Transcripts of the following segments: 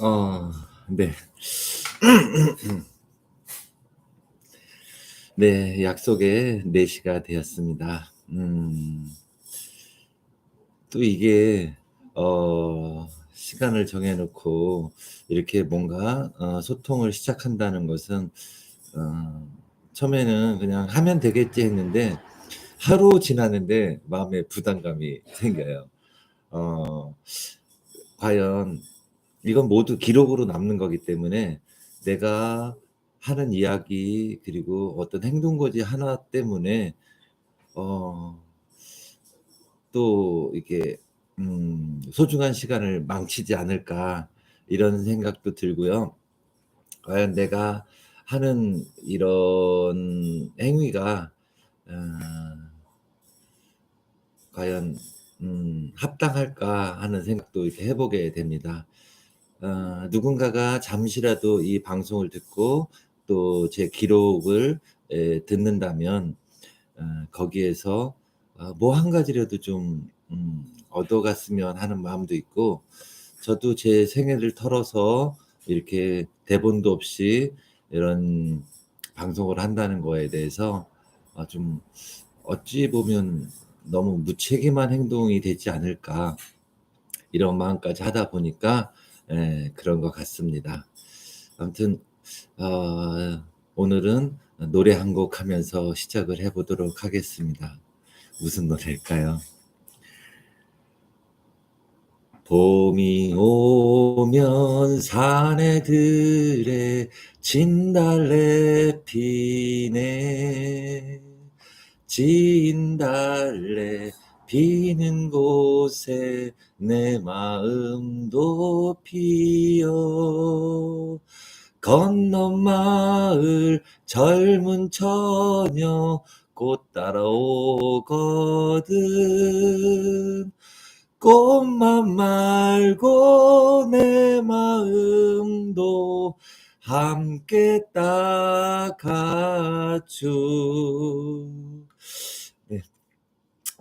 어, 네. 네, 약속의 4시가 되었습니다. 음, 또 이게, 어, 시간을 정해놓고 이렇게 뭔가 어, 소통을 시작한다는 것은, 어, 처음에는 그냥 하면 되겠지 했는데, 하루 지나는데 마음에 부담감이 생겨요. 어, 과연 이건 모두 기록으로 남는 거기 때문에 내가 하는 이야기 그리고 어떤 행동거지 하나 때문에 어, 또 이게 음, 소중한 시간을 망치지 않을까 이런 생각도 들고요. 과연 내가 하는 이런 행위가 어, 과연 음, 합당할까 하는 생각도 이렇게 해보게 됩니다. 어, 누군가가 잠시라도 이 방송을 듣고 또 제 기록을 에, 듣는다면 어, 거기에서 어, 뭐한 가지라도 좀 음, 얻어갔으면 하는 마음도 있고 저도 제 생애를 털어서 이렇게 대본도 없이 이런 방송을 한다는 거에 대해서 어, 좀 어찌 보면 너무 무책임한 행동이 되지 않을까 이런 마음까지 하다 보니까 예, 그런 것 같습니다. 아무튼 어, 오늘은 노래 한 곡 하면서 시작을 해보도록 하겠습니다. 무슨 노래일까요? 봄이 오면 사내들의 진달래 피네 진달래 피는 곳에 내 마음도 피어 건넌 마을 젊은 처녀 꽃 따라오거든 꽃만 말고 내 마음도 함께 따가주 네.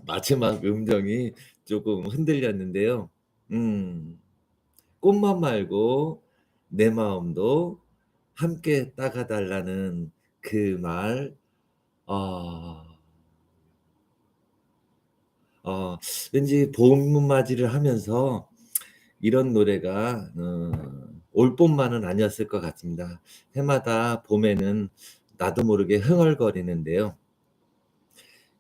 마지막 음정이 조금 흔들렸는데요. 음, 꽃만 말고 내 마음도 함께 따가달라는 그 말, 어, 어, 왠지 봄 맞이를 하면서 이런 노래가 어, 올 봄만은 아니었을 것 같습니다. 해마다 봄에는 나도 모르게 흥얼거리는데요.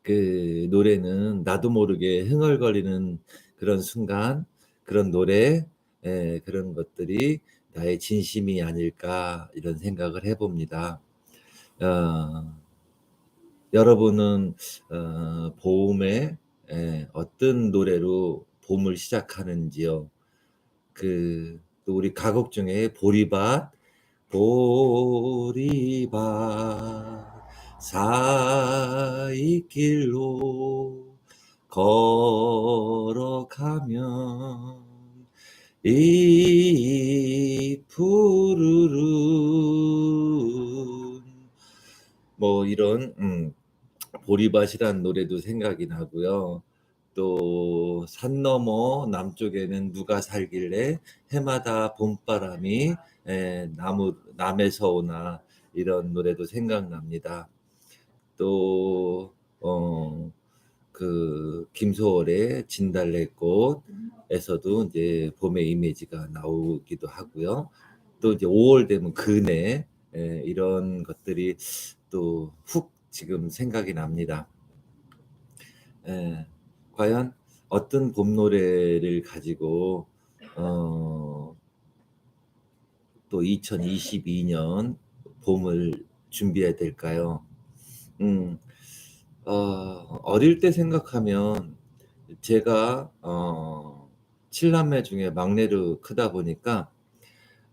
그 노래는 나도 모르게 흥얼거리는 그런 순간, 그런 노래, 예, 그런 것들이 나의 진심이 아닐까 이런 생각을 해봅니다. 어, 여러분은 어, 봄에 예, 어떤 노래로 봄을 시작하는지요? 그, 또 우리 가곡 중에 보리밭, 보리밭, 사 이 길로 걸어가면 이 푸르른 뭐 이런 음, 보리밭이란 노래도 생각이 나고요. 또 산 너머 남쪽에는 누가 살길래 해마다 봄바람이 에, 나무 남에서 오나 이런 노래도 생각납니다. 또 어, 그 김소월의 진달래꽃에서도 이제 봄의 이미지가 나오기도 하고요. 또 이제 5월 되면 그네 에, 이런 것들이 또 훅 지금 생각이 납니다. 에, 과연 어떤 봄 노래를 가지고 어, 또 2022년 봄을 준비해야 될까요? 음, 어, 어릴 때 생각하면 제가 어, 7남매 중에 막내로 크다 보니까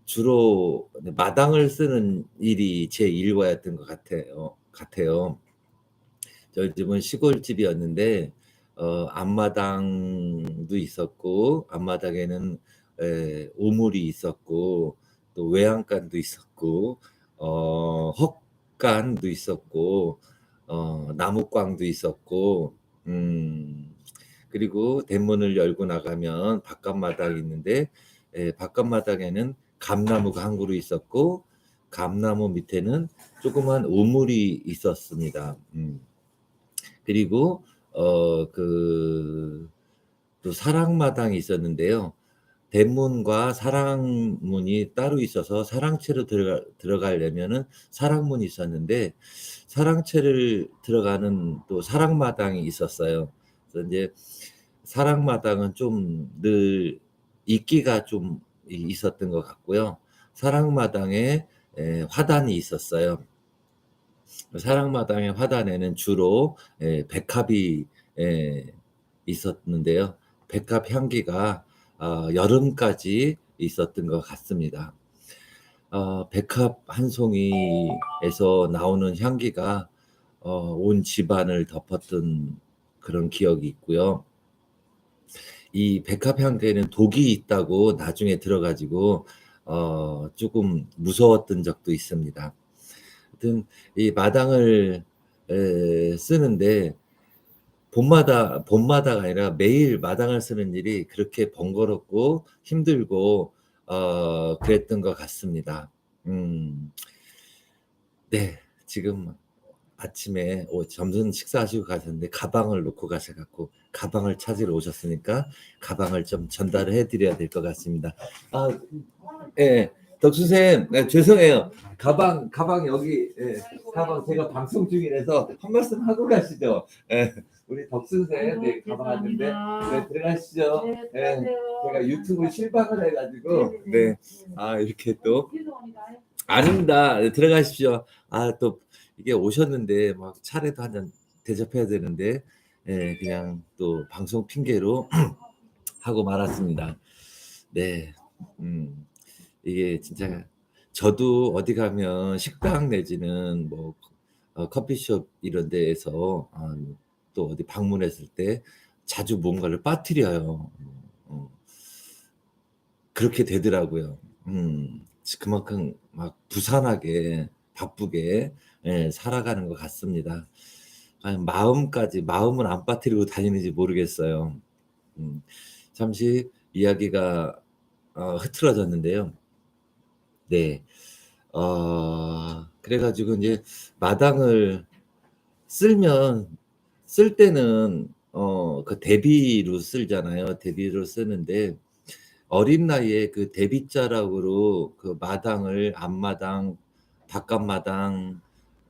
주로 마당을 쓰는 일이 제 일과였던 것 같아요. 같아요. 저희 집은 시골집이었는데 어, 앞마당도 있었고 앞마당에는 에, 우물이 있었고 또 외양간도 있었고 어, 헛간도 있었고 어, 나무꽝도 있었고 음, 그리고 대문을 열고 나가면 바깥 마당이 있는데 에, 바깥 마당에는 감나무가 한 그루 있었고 감나무 밑에는 조그만 우물이 있었습니다. 음. 그리고 어 그 또 사랑마당이 있었는데요. 대문과 사랑문이 따로 있어서 사랑채로 들어가 들어가려면은 사랑문이 있었는데 사랑채를 들어가는 또 사랑마당이 있었어요. 그래서 인제 사랑마당은 좀늘 인기가 좀이 있었던 것 같고요. 사랑마당에 에 화단이 있었어요. 사랑마당의 화단에는 주로 예 백합이 예 있었는데요. 백합 향기가 어 여름까지 있었던 것 같습니다. 어 백합 한 송이에서 나오는 향기가 어 온 집안을 덮었던 그런 기억이 있고요. 이 백합 향기에는 독이 있다고 나중에 들어 가지고 어 쪼금 무서웠던 적도 있습니다. 하여튼 이 마당을 에 쓰는데 봄마다 봄마다가 아니라 매일 마당을 쓰는 일이 그렇게 번거롭고 힘들고 어 그랬던 것 같습니다. 음. 네. 지금 아침에 어 점심 식사하시고 가셨는데 가방을 놓고 가셔 갖고 가방을 찾으러 오셨으니까 가방을 좀 전달을 해 드려야 될 것 같습니다. 아 예. 덕수 쌤 네 죄송해요. 가방 가방 여기 예 가방 제가 방송 중이라서 한 말씀 하고 가시죠. 예. 우리 덕순 쌤 아이고 네 가방 왔는데 죄송합니다. 네 들어가시죠. 네, 예. 들어가세요. 제가 유튜브 실방을 해 가지고 네네네. 네. 아 이렇게 또 죄송합니다. 아닙니다. 네 들어가십시오. 아 또 이게 오셨는데 막 차례도 한 잔 대접해야 되는데 예 그냥 또 방송 핑계로 하고 말았습니다. 네. 음. 이게 진짜 저도 어디 가면 식당 내지는 뭐 어 커피숍 이런 데에서 어 또 어디 방문했을 때 자주 뭔가를 빠뜨려요. 어. 그렇게 되더라고요. 음. 지 그만큼 막 부산하게 바쁘게 예 살아가는 것 같습니다. 과연 마음까지 마음을 안 빠뜨리고 다니는지 모르겠어요. 음. 잠시 이야기가 어 흐트러졌는데요. 네. 어 그래 가지고 인제 마당을 쓸면 쓸 때는 어 그 대비로 쓸잖아요. 대비로 쓰는데 어린 나이에 그 대빗자락으로 그 마당을 앞마당, 바깥마당,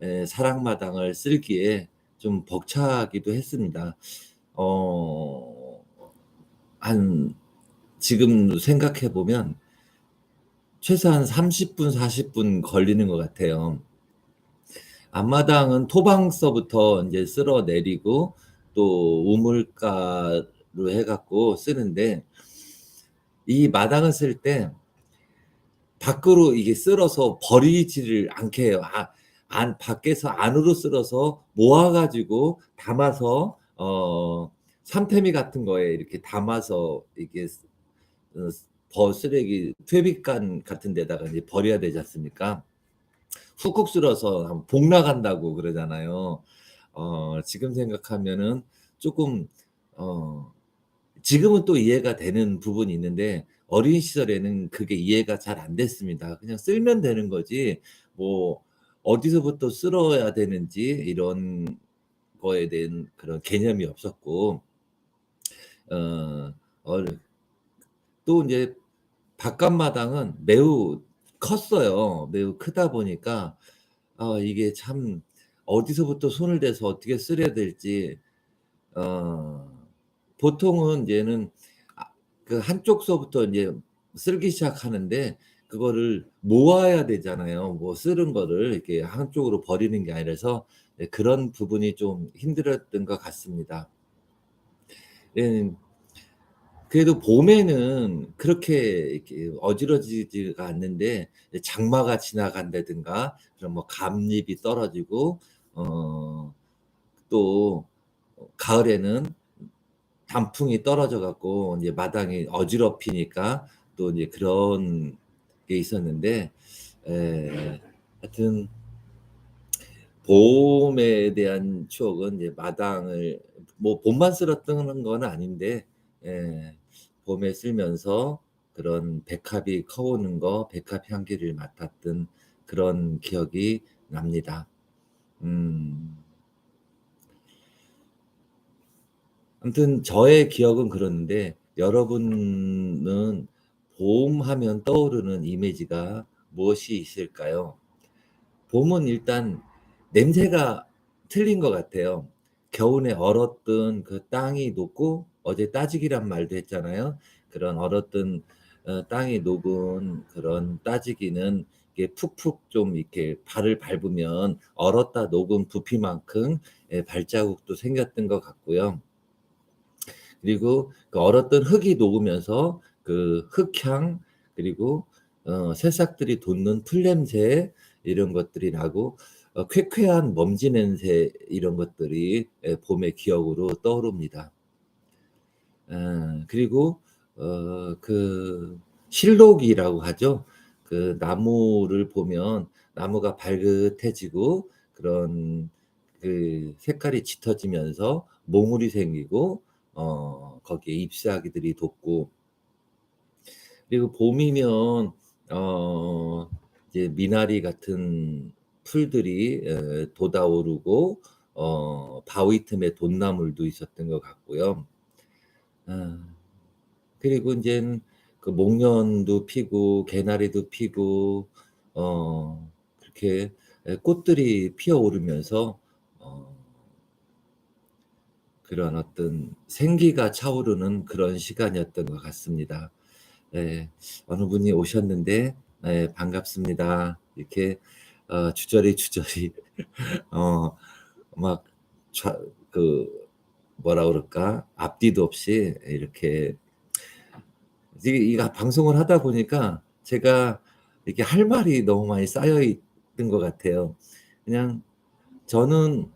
예 사랑마당을 쓸기에 좀 벅차기도 했습니다. 어 한 지금 생각해 보면 최소한 30분 40분 걸리는 것 같아요. 앞마당은 토방서부터 인제 쓸어 내리고 또 우물가로 해 갖고 쓰는데 이 마당을 쓸 때 밖으로 이게 쓸어서 버리지를 않게 해요. 아 안 밖에서 안으로 쓸어서 모아 가지고 담아서 어 삼태미 같은 거에 이렇게 담아서 이게 쓰어버 쓰레기 퇴비간 같은 데다가 이제 버려야 되지 않습니까? 훅훅 쓸어서 복 나간다고 그러잖아요. 어 지금 생각하면은 쪼끔 어 지금은 또 이해가 되는 부분이 있는데 어린 시절에는 그게 이해가 잘 안 됐습니다. 그냥 쓸면 되는 거지 뭐 어디서부터 쓸어야 되는지 이런 거에 대한 그런 개념이 없었고 어얼또 인제 바깥마당은 매우 컸어요. 매우 크다 보니까 아 이게 참 어디서부터 손을 대서 어떻게 쓸어야 될지 어 보통은 이제는 아 그 한쪽서부터 인제 쓸기 시작하는데 그거를 모아야 되잖아요. 뭐 쓸은 거를 이렇게 한쪽으로 버리는 게 아니라서 예 그런 부분이 좀 힘들었던 것 같습니다. 예. 그래도 봄에는 그렇게 어지러지지가 않는데 이 장마가 지나간다든가 그런 뭐 감잎이 떨어지고 어또어 가을에는 단풍이 떨어져 갖고 인제 마당이 어지럽히니까 또 이제 그런 게 있었는데 예 하여튼 봄에 대한 추억은 이제 마당을 뭐 봄만 쓸었던 건 아닌데 예 봄에 쓸면서 그런 백합이 커오는 거, 백합 향기를 맡았던 그런 기억이 납니다. 음. 아무튼 저의 기억은 그러는데 여러분은 봄 하면 떠오르는 이미지가 무엇이 있을까요? 봄은 일단 냄새가 틀린 것 같아요. 겨울에 얼었던 그 땅이 녹고 어제 따지기란 말도 했잖아요. 그런 얼었던 어, 땅이 녹은 그런 따지기는 이게 푹푹 좀 이렇게 발을 밟으면 얼었다 녹은 부피만큼 예, 발자국도 생겼던 것 같고요. 그리고 그 얼었던 흙이 녹으면서 그 흙향 그리고 어, 새싹들이 돋는 풀냄새 이런 것들이 나고 어, 쾌쾌한 먼지 냄새 이런 것들이 예, 봄의 기억으로 떠오릅니다. 어, 그리고 어, 그 실록이라고 하죠. 그 나무를 보면 나무가 발긋해지고 그런 그 색깔이 짙어지면서 몽울이 생기고 어, 거기에 잎사귀들이 돋고 그리고 봄이면 어, 이제 미나리 같은 풀들이 에, 돋아오르고 어, 바위 틈에 돈나물도 있었던 것 같고요. 아, 그리고 이제 그 목련도 피고 개나리도 피고 어, 그렇게 꽃들이 피어오르면서 어, 그런 어떤 생기가 차오르는 그런 시간이었던 것 같습니다. 예, 어느 분이 오셨는데 예, 반갑습니다. 이렇게 어, 주저리 주저리 어, 막그 뭐라 그럴까 앞뒤도 없이 이렇게 이 방송을 하다 보니까 제가 이렇게 할 말이 너무 많이 쌓여 있는 것 같아요. 그냥 저는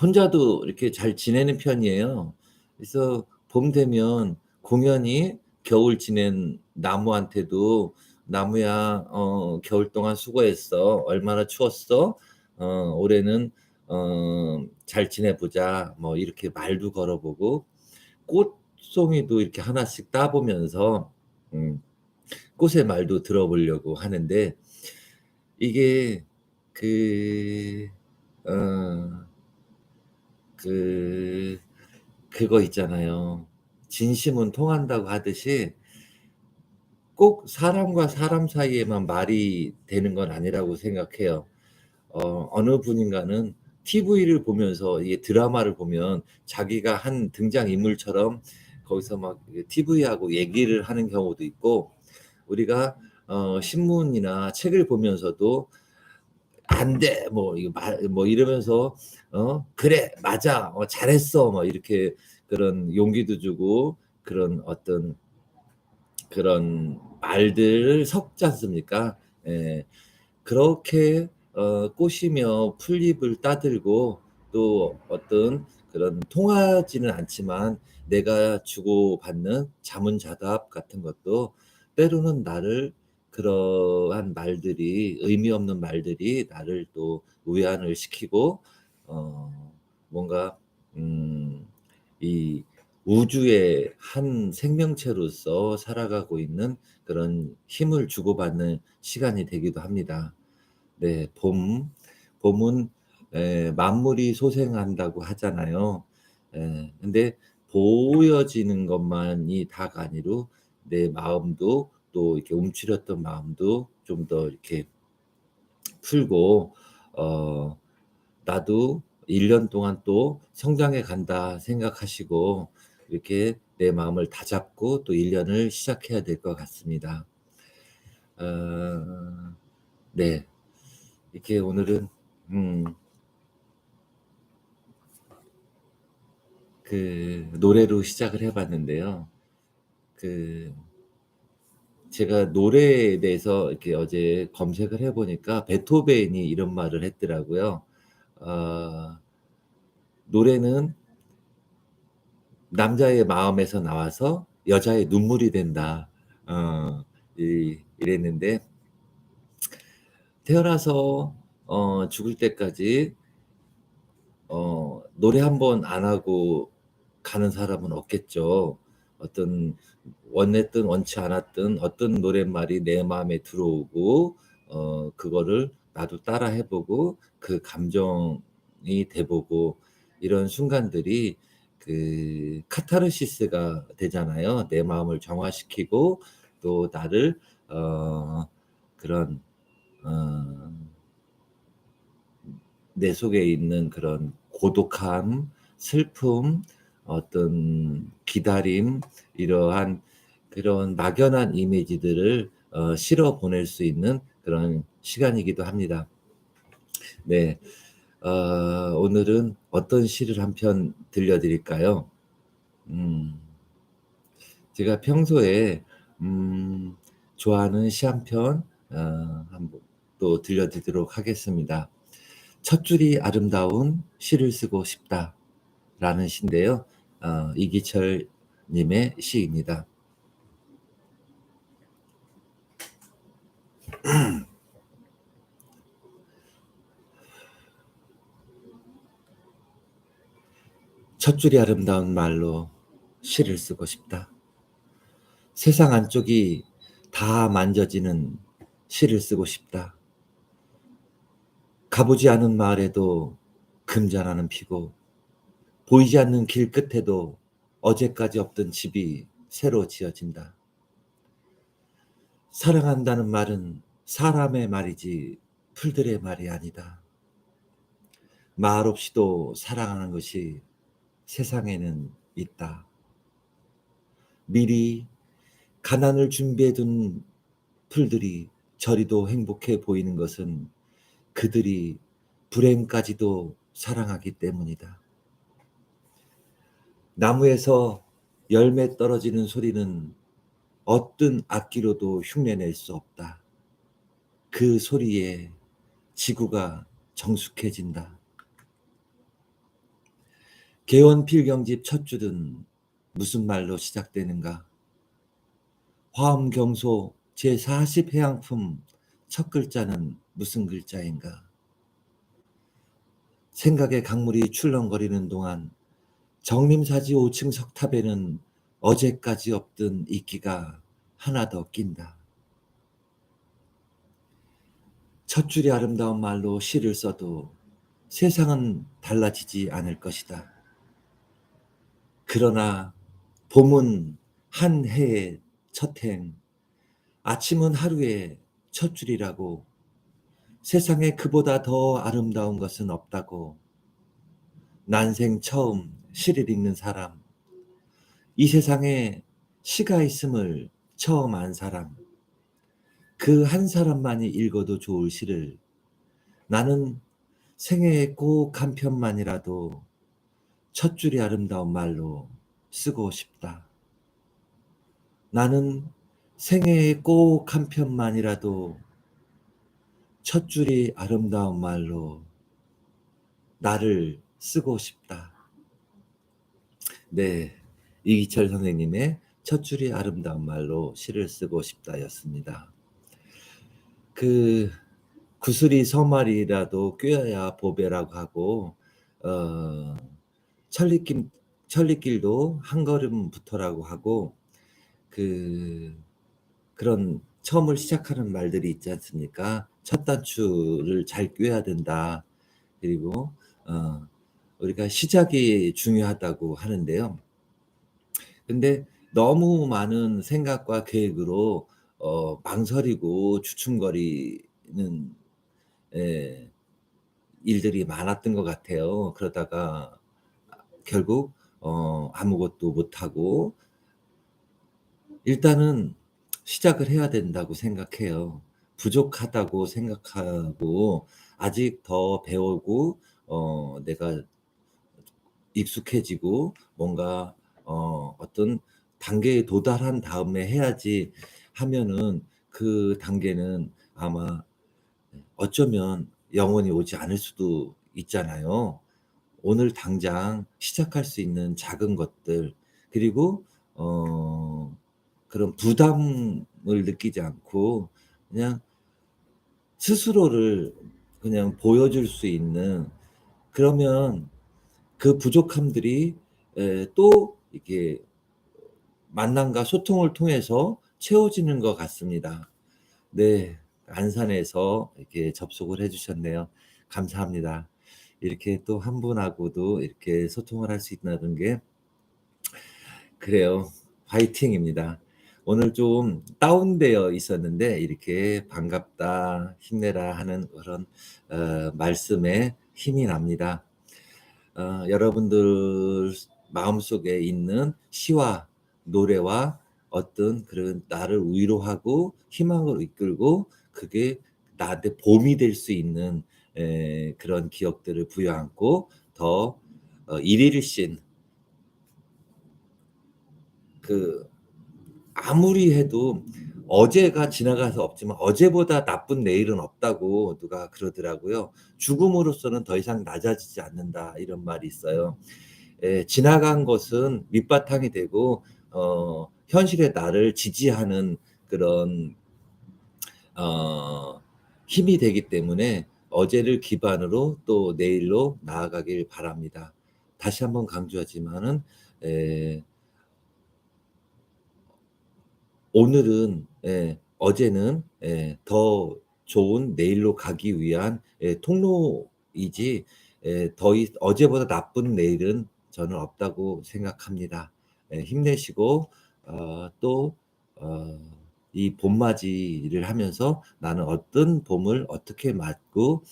혼자도 이렇게 잘 지내는 편이에요. 그래서 봄 되면 공연히 겨울 지낸 나무한테도 나무야 어, 겨울 동안 수고했어 얼마나 추웠어 어, 올해는 어, 잘 지내보자 뭐 이렇게 말도 걸어보고 꽃송이도 이렇게 하나씩 따보면서 음, 꽃의 말도 들어보려고 하는데 이게 그 어, 그 그거 있잖아요. 진심은 통한다고 하듯이 꼭 사람과 사람 사이에만 말이 되는 건 아니라고 생각해요. 어, 어느 분인가는 TV를 보면서 이 드라마를 보면 자기가 한 등장 인물처럼 거기서 막 TV하고 얘기를 하는 경우도 있고 우리가 어, 신문이나 책을 보면서도 안 돼, 뭐, 이거 말, 뭐 이러면서, 어, 그래, 맞아, 어, 잘했어, 뭐 이렇게 그런 용기도 주고 그런 어떤 그런 말들을 섞지 않습니까? 예, 그렇게 어, 꽃이며 풀잎을 따들고 또 어떤 그런 통하지는 않지만 내가 주고받는 자문자답 같은 것도 때로는 나를 그러한 말들이 의미 없는 말들이 나를 또 우연을 시키고 어 뭔가 음 이 우주의 한 생명체로서 살아가고 있는 그런 힘을 주고받는 시간이 되기도 합니다. 네, 봄 봄은 에, 만물이 소생한다고 하잖아요. 에, 근데 보여지는 것만이 다가 아니로 내 마음도 또 이렇게 움츠렸던 마음도 좀 더 이렇게 풀고 어 나도 1년 동안 또 성장해 간다 생각하시고 이렇게 내 마음을 다잡고 또 1년을 시작해야 될 것 같습니다. 어, 네. 이렇게 오늘은 음, 그 노래로 시작을 해봤는데요. 그 제가 노래에 대해서 이렇게 어제 검색을 해보니까 베토벤이 이런 말을 했더라고요. 어, 노래는 남자의 마음에서 나와서 여자의 눈물이 된다. 어, 이, 이랬는데 태어나서 어, 죽을 때까지 어, 노래 한 번 안 하고 가는 사람은 없겠죠. 어떤 원했든 원치 않았든 어떤 노랫말이 내 마음에 들어오고 어 그거를 나도 따라 해 보고 그 감정이 돼 보고 이런 순간들이 그 카타르시스가 되잖아요. 내 마음을 정화시키고 또 나를 어 그런 어 내 속에 있는 그런 고독함, 슬픔, 어떤 기다림 이러한 그런 막연한 이미지들을 어 실어 보낼 수 있는 그런 시간이기도 합니다. 네. 어 오늘은 어떤 시를 한 편 들려 드릴까요? 음. 제가 평소에 음 좋아하는 시 한 편 어 한번 또 들려 드리도록 하겠습니다. 첫 줄이 아름다운 시를 쓰고 싶다 라는 시인데요. 어 이기철 님의 시입니다. 첫 줄이 아름다운 말로 시를 쓰고 싶다. 세상 안쪽이 다 만져지는 시를 쓰고 싶다. 가보지 않은 마을에도 금잔하는 피고 보이지 않는 길 끝에도 어제까지 없던 집이 새로 지어진다. 사랑한다는 말은 사람의 말이지 풀들의 말이 아니다. 말 없이도 사랑하는 것이 세상에는 있다. 미리 가난을 준비해 둔 풀들이 저리도 행복해 보이는 것은 그들이 불행까지도 사랑하기 때문이다. 나무에서 열매 떨어지는 소리는 어떤 악기로도 흉내낼 수 없다. 그 소리에 지구가 정숙해진다. 개원 필경집 첫 줄은 무슨 말로 시작되는가? 화엄경소 제40 해양품 첫 글자는 무슨 글자인가? 생각의 강물이 출렁거리는 동안 정림사지 5층 석탑에는 어제까지 없던 이끼가 하나 더 낀다. 첫 줄이 아름다운 말로 시를 써도 세상은 달라지지 않을 것이다. 그러나 봄은 한 해의 첫 행, 아침은 하루의 첫 줄이라고. 세상에 그보다 더 아름다운 것은 없다고. 난생 처음 시를 읽는 사람, 이 세상에 시가 있음을 처음 안 사람, 그 한 사람만이 읽어도 좋을 시를. 나는 생애에 꼭 한 편만이라도 첫 줄이 아름다운 말로 쓰고 싶다. 나는 생애에 꼭 한 편만이라도 첫 줄이 아름다운 말로 나를 쓰고 싶다. 네. 이기철 선생님의 첫 줄이 아름다운 말로 시를 쓰고 싶다였습니다. 그 구슬이 서말이라도 꿰어야 보배라고 하고 어 천리길 천리길도 한 걸음부터라고 하고 그 그런 처음을 시작하는 말들이 있지 않습니까? 첫 단추를 잘 꿰야 된다. 그리고 어 우리가 시작이 중요하다고 하는데요. 근데 너무 많은 생각과 계획으로 어 망설이고 주춤거리는 예 일들이 많았던 것 같아요. 그러다가 결국 어 아무것도 못하고 일단은 시작을 해야 된다고 생각해요. 부족하다고 생각하고 아직 더 배우고 어 내가 익숙해지고 뭔가 어 어떤 단계에 도달한 다음에 해야지 하면은 그 단계는 아마 어쩌면 영원히 오지 않을 수도 있잖아요. 오늘 당장 시작할 수 있는 작은 것들 그리고 어 그런 부담을 느끼지 않고 그냥 스스로를 그냥 보여줄 수 있는 그러면 그 부족함들이 에, 또 이게 만남과 소통을 통해서 채워지는 것 같습니다. 네. 안산에서 이렇게 접속을 해 주셨네요. 감사합니다. 이렇게 또 한 분하고도 이렇게 소통을 할 수 있다는 게 그래요. 화이팅입니다. 오늘 좀 다운되어 있었는데 이렇게 "반갑다. 힘내라." 하는 그런 어 말씀에 힘이 납니다. 어 여러분들 마음속에 있는 시와 노래와 어떤 그런 나를 위로하고 희망으로 이끌고 그게 나한테 봄이 될 수 있는 에 그런 기억들을 부여안고 더 어 일일신 그 아무리 해도 어제가 지나가서 없지만 "어제보다 나쁜 내일은 없다."고 누가 그러더라고요. "죽음으로써는 더 이상 낮아지지 않는다." 이런 말이 있어요. 예 지나간 것은 밑바탕이 되고 어 현실의 나를 지지하는 그런 어 힘이 되기 때문에 어제를 기반으로 또 내일로 나아가길 바랍니다. 다시 한번 강조하지만은 예 오늘은 예 어제는 예 더 좋은 내일로 가기 위한 예 통로이지 예 더 이 '어제보다 나쁜 내일은 저는 없다.'고 생각합니다. 예 힘내시고 어또어이 봄맞이를 하면서 '나는 어떤 봄을 어떻게 맞고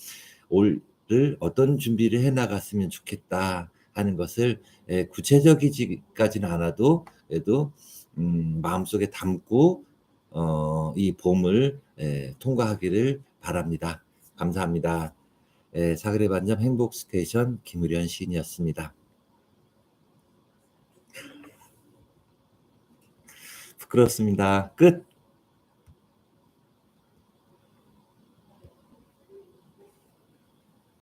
올을 어떤 준비를 해 나갔으면 좋겠다.' 하는 것을 예 구체적이지 까지는 않아도 그래도 음 마음속에 담고 어 이 봄을 예 통과하기를 바랍니다. 감사합니다. 예 사그레 반점 행복 스테이션 김의련 시인이었습니다. 부끄럽습니다. 끝.